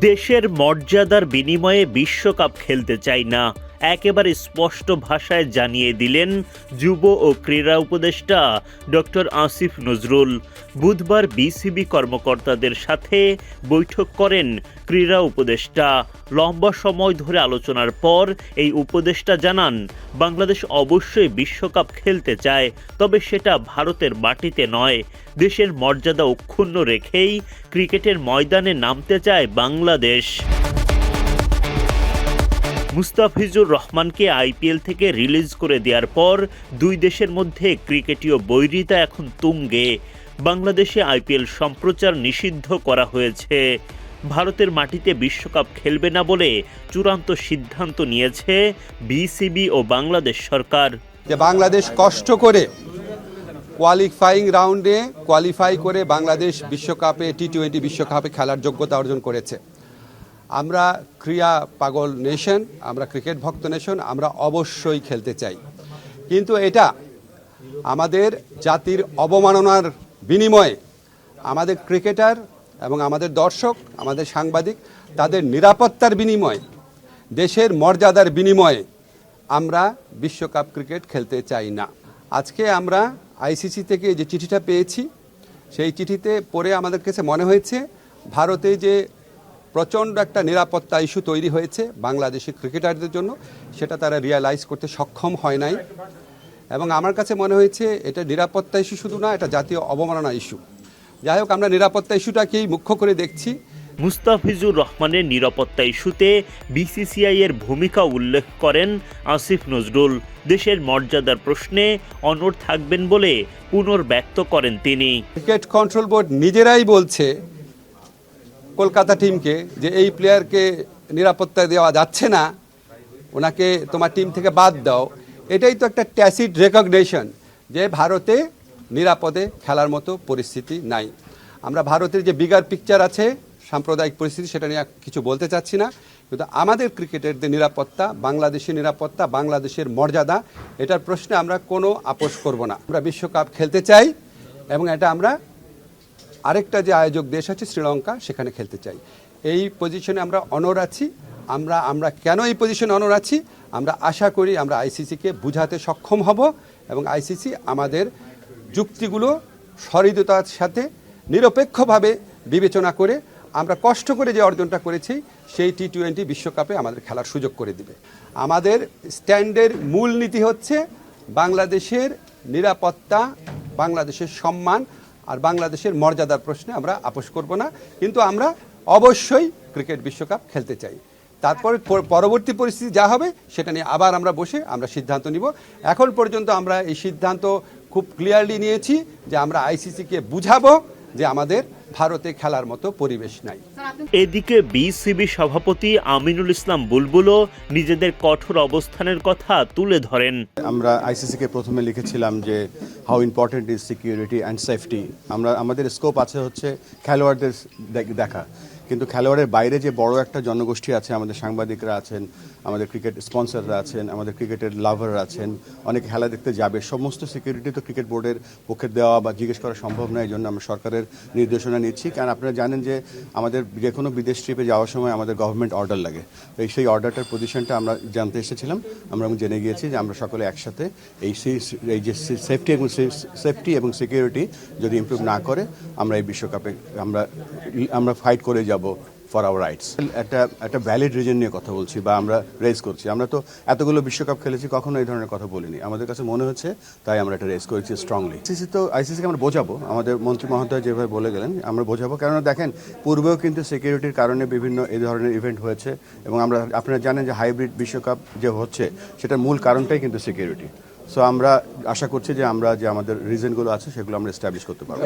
দেশের মর্যাদার বিনিময়ে বিশ্বকাপ খেলতে চাই না। একেবারে স্পষ্ট ভাষায় জানিয়ে দিলেন যুব ও ক্রীড়া উপদেষ্টা ডক্টর আসিফ নজরুল। বুধবার বিসিবি কর্মকর্তাদের সাথে বৈঠক করেন ক্রীড়া উপদেষ্টা। লম্বা সময় ধরে আলোচনার পর এই উপদেষ্টা জানান, বাংলাদেশ অবশ্যই বিশ্বকাপ খেলতে চায়, তবে সেটা ভারতের মাটিতে নয়। দেশের মর্যাদা অক্ষুণ্ণ রেখেই ক্রিকেটের ময়দানে নামতে চায় বাংলাদেশ। মুস্তাফিজুর রহমানকে আইপিএল থেকে রিলিজ করে দেওয়ার পর দুই দেশের মধ্যে ক্রিকেটীয় বৈরিতা এখন তুঙ্গে। বাংলাদেশে আইপিএল সম্প্রচার নিষিদ্ধ করা হয়েছে। ভারতের মাটিতে বিশ্বকাপ খেলবে না বলে চূড়ান্ত সিদ্ধান্ত নিয়েছে বিসিবি ও বাংলাদেশ সরকার। যে বাংলাদেশ কষ্ট করে কোয়ালিফাইং রাউন্ডে কোয়ালিফাই করে বাংলাদেশ বিশ্বকাপে টি টোয়েন্টি বিশ্বকাপে খেলার যোগ্যতা অর্জন করেছে। আমরা ক্রিয়া পাগল নেশন আমরা ক্রিকেট ভক্ত নেশন আমরা অবশ্যই খেলতে চাই। কিন্তু এটা আমাদের জাতির অবমাননার বিনিময়ে আমাদের ক্রিকেটার এবং আমাদের দর্শক, আমাদের সাংবাদিক, তাদের নিরাপত্তার বিনিময়ে, দেশের মর্যাদার বিনিময়ে আমরা বিশ্বকাপ ক্রিকেট খেলতে চাই না। আজকে আমরা আইসিসি থেকে যে চিঠিটা পেয়েছি, সেই চিঠিতে পড়ে আমাদের কাছে মনে হয়েছে, ভারতে যে প্রচণ্ড একটা নিরাপত্তা ইস্যু তৈরি হয়েছে বাংলাদেশি ক্রিকেটারদের জন্য। সেটা তারা রিয়ালাইজ করতে সক্ষম হয় নাই। এবং আমার কাছে মনে হয়েছে এটা নিরাপত্তা ইস্যু শুধু না এটা জাতীয় অবমাননা ইস্যু। যাই হোক আমরা নিরাপত্তা ইস্যুটাকেই মুখ্য করে দেখছি। মুস্তাফিজুর রহমানের নিরাপত্তা ইস্যুতে বিসিসিআই এর ভূমিকা উল্লেখ করেন আসিফ নজরুল। দেশের মর্যাদার প্রশ্নে অনড় থাকবেন বলে পুনর্ব্যক্ত করেন তিনি। ক্রিকেট কন্ট্রোল বোর্ড নিজেরাই বলছে কলকাতা টিমকে যে এই প্লেয়ারকে নিরাপত্তা দেওয়া যাচ্ছে না, ওনাকে তোমার টিম থেকে বাদ দাও, এটাই তো একটা ট্যাসিড রেকগনেশন যে ভারতে নিরাপদে খেলার মতো পরিস্থিতি নাই। আমরা ভারতের যে বিগার পিকচার আছে, সাম্প্রদায়িক পরিস্থিতি সেটা নিয়ে কিছু বলতে চাচ্ছি না, কিন্তু আমাদের ক্রিকেটারদের নিরাপত্তা বাংলাদেশের নিরাপত্তা, বাংলাদেশের মর্যাদা, এটার প্রশ্নে আমরা কোনো আপোষ করব না। আমরা বিশ্বকাপ খেলতে চাই এবং এটা আমরা আরেকটা যে আয়োজক দেশ আছে শ্রীলঙ্কা, সেখানে খেলতে চাই। এই পজিশনে আমরা অনর আছি। আমরা আমরা কেন এই পজিশনে অনর আছি? আমরা আশা করি আমরা আইসিসিকে বুঝাতে সক্ষম হব এবং আইসিসি আমাদের যুক্তিগুলো সহৃদতার সাথে নিরপেক্ষভাবে বিবেচনা করে আমরা কষ্ট করে যে অর্জনটা করেছি, সেই টি টোয়েন্টি বিশ্বকাপে আমাদের খেলার সুযোগ করে দিবে। আমাদের স্ট্যান্ডের মূল নীতি হচ্ছে বাংলাদেশের নিরাপত্তা, বাংলাদেশের সম্মান আর বাংলাদেশের মর্যাদার প্রশ্নে আমরা আপোষ করব না। কিন্তু আমরা অবশ্যই ক্রিকেট বিশ্বকাপ খেলতে চাই। তারপর পরবর্তী পরিস্থিতি যা হবে সেটা নিয়ে আবার আমরা বসে আমরা সিদ্ধান্ত নিব। এখন পর্যন্ত আমরা এই সিদ্ধান্ত খুব ক্লিয়ারলি নিয়েছি যে আমরা আইসিসিকে বুঝাবো। যে আমাদের ভারতে খেলার মতো পরিবেশ নাই। এদিকে বিসিবি সভাপতি আমিনুল ইসলাম বুলবুলও নিজেদের কঠোর অবস্থানের কথা তুলে ধরেন। আমরা আইসিসি কে প্রথমে লিখেছিলাম যে how important is security and safety আমরা আমাদের স্কোপ আছে হচ্ছে খেলোয়াড়দের দেখা। কিন্তু খেলোয়াড়ের বাইরে যে বড় একটা জনগোষ্ঠী আছে, আমাদের সাংবাদিকরা আছেন, আমাদের ক্রিকেট স্পন্সররা আছেন, আমাদের ক্রিকেটের লাভাররা আছেন, অনেক খেলা দেখতে যাবে, সমস্ত সিকিউরিটি তো ক্রিকেট বোর্ডের পক্ষে দেওয়া বা জিজ্ঞেস করা সম্ভব নয় এই জন্য আমরা সরকারের নির্দেশনা নিচ্ছি। কারণ আপনারা জানেন যে আমাদের যে কোনো বিদেশ ট্রিপে যাওয়ার সময় আমাদের গভর্নমেন্ট অর্ডার লাগে। তো সেই অর্ডারটার পজিশনটা আমরা জানতে এসেছিলাম। আমরা জেনে গিয়েছি যে আমরা সকলে একসাথে এই এই যে সেফটি এবং সেফটি এবং সিকিউরিটি যদি ইমপ্রুভ না করে, আমরা এই বিশ্বকাপে আমরা আমরা ফাইট করে যাব। ফর আওয়ার রাইটস একটা একটা ভ্যালিড রিজন নিয়ে কথা বলছি বা আমরা রেস করছি। আমরা তো এতগুলো বিশ্বকাপ খেলেছি, কখনো এই ধরনের কথা বলিনি। আমাদের কাছে মনে হচ্ছে তাই আমরা এটা রেস করেছি স্ট্রংলি আইসিসি তো আইসিসিকে আমরা বোঝাবো। আমাদের মন্ত্রী মহোদয় যেভাবে বলে গেলেন, আমরা বোঝাবো। কেননা দেখেন, পূর্বেও কিন্তু সিকিউরিটির কারণে বিভিন্ন এই ধরনের ইভেন্ট হয়েছে এবং আমরা, আপনারা জানেন যে হাইব্রিড বিশ্বকাপ যে হচ্ছে, সেটার মূল কারণটাই কিন্তু সিকিউরিটি সো আমরা আশা করছি যে আমরা যে আমাদের রিজনগুলো আছে, সেগুলো আমরা এস্টাবলিশ করতে পারব।